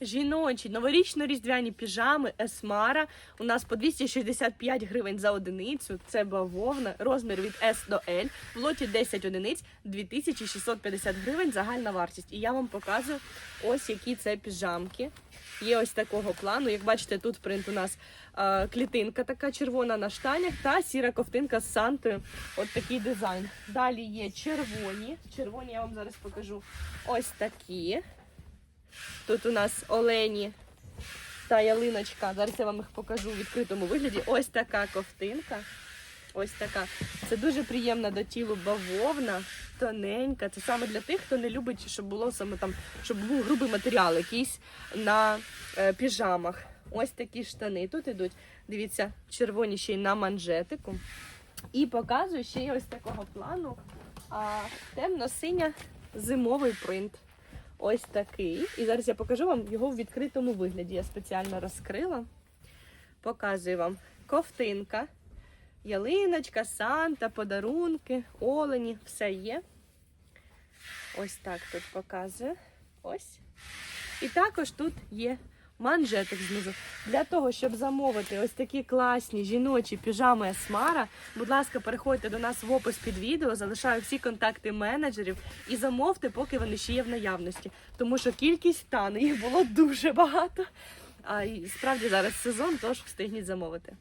жіночі новорічно-різдвяні піжами Есмара. У нас по 265 гривень за одиницю. Це бавовна, розмір від S до L. В лоті 10 одиниць, 2650 гривень загальна вартість. І я вам показую ось які це піжамки. Є ось такого плану. Як бачите, тут принт у нас е, клітинка така червона на штанях та сіра ковтинка з сантою. От такий дизайн. Далі є червоні. Червоні я вам зараз покажу. Ось такі. Тут у нас олені та ялиночка. Зараз я вам їх покажу у відкритому вигляді. Ось така ковтинка. Ось така. Це дуже приємна до тілу бавовна, тоненька. Це саме для тих, хто не любить, щоб було саме там, щоб був грубий матеріал якийсь на е, піжамах. Ось такі штани. Тут ідуть, дивіться, червоні ще й на манжетику. І показую ще й ось такого плану. А, темно-синя зимовий принт. Ось такий. І зараз я покажу вам його в відкритому вигляді. Я спеціально розкрила. Показую вам ковтинка, ялиночка, санта, подарунки, олені, все є. Ось так тут показує. Ось. І також тут є манжетик знизу. Для того, щоб замовити ось такі класні жіночі піжами Есмара, будь ласка, переходьте до нас в опис під відео, залишаю всі контакти менеджерів і замовте, поки вони ще є в наявності. Тому що кількість тане, їх було дуже багато. А і справді зараз сезон, тож встигніть замовити.